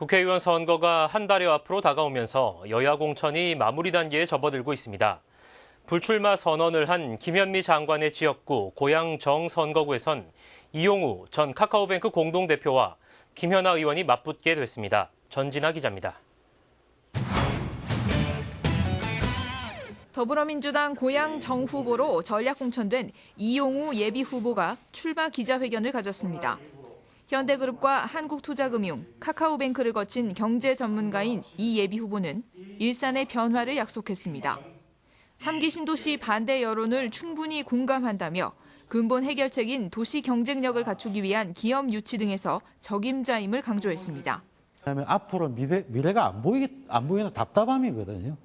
국회의원 선거가 한 달여 앞으로 다가오면서 여야 공천이 마무리 단계에 접어들고 있습니다. 불출마 선언을 한 김현미 장관의 지역구 고양 정 선거구에선 이용우 전 카카오뱅크 공동대표와 김현아 의원이 맞붙게 됐습니다. 전진아 기자입니다. 더불어민주당 고양 정 후보로 전략 공천된 이용우 예비 후보가 출마 기자회견을 가졌습니다. 현대그룹과 한국투자금융, 카카오뱅크를 거친 경제 전문가인 이 예비 후보는 일산의 변화를 약속했습니다. 3기 신도시 반대 여론을 충분히 공감한다며 근본 해결책인 도시 경쟁력을 갖추기 위한 기업 유치 등에서 적임자임을 강조했습니다. 왜냐하면 앞으로 미래, 미래가 안 보이기 안 보이는 답답함이거든요.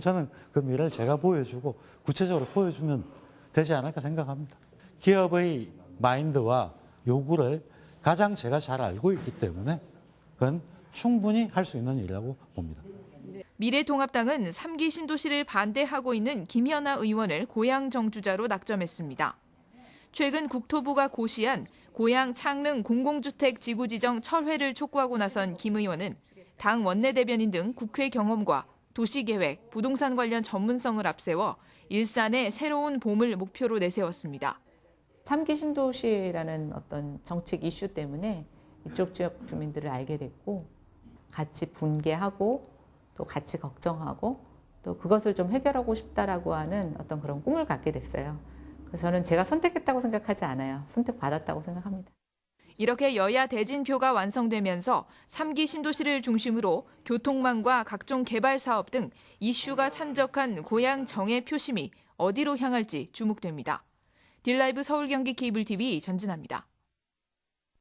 저는 그 미래를 제가 보여주고 구체적으로 보여주면 되지 않을까 생각합니다. 기업의 마인드와 요구를 가장 제가 잘 알고 있기 때문에 그건 충분히 할 수 있는 일이라고 봅니다. 미래통합당은 3기 신도시를 반대하고 있는 김현아 의원을 고양 정주자로 낙점했습니다. 최근 국토부가 고시한 고양 창릉 공공주택 지구 지정 철회를 촉구하고 나선 김 의원은 당 원내대변인 등 국회 경험과 도시계획, 부동산 관련 전문성을 앞세워 일산의 새로운 봄을 목표로 내세웠습니다. 3기 신도시라는 어떤 정책 이슈 때문에 이쪽 지역 주민들을 알게 됐고 같이 분개하고 또 같이 걱정하고 또 그것을 좀 해결하고 싶다라고 하는 어떤 그런 꿈을 갖게 됐어요. 그래서 저는 제가 선택했다고 생각하지 않아요. 선택받았다고 생각합니다. 이렇게 여야 대진표가 완성되면서 3기 신도시를 중심으로 교통망과 각종 개발 사업 등 이슈가 산적한 고향 정의 표심이 어디로 향할지 주목됩니다. 딜라이브 서울 경기 케이블 TV 전진합니다.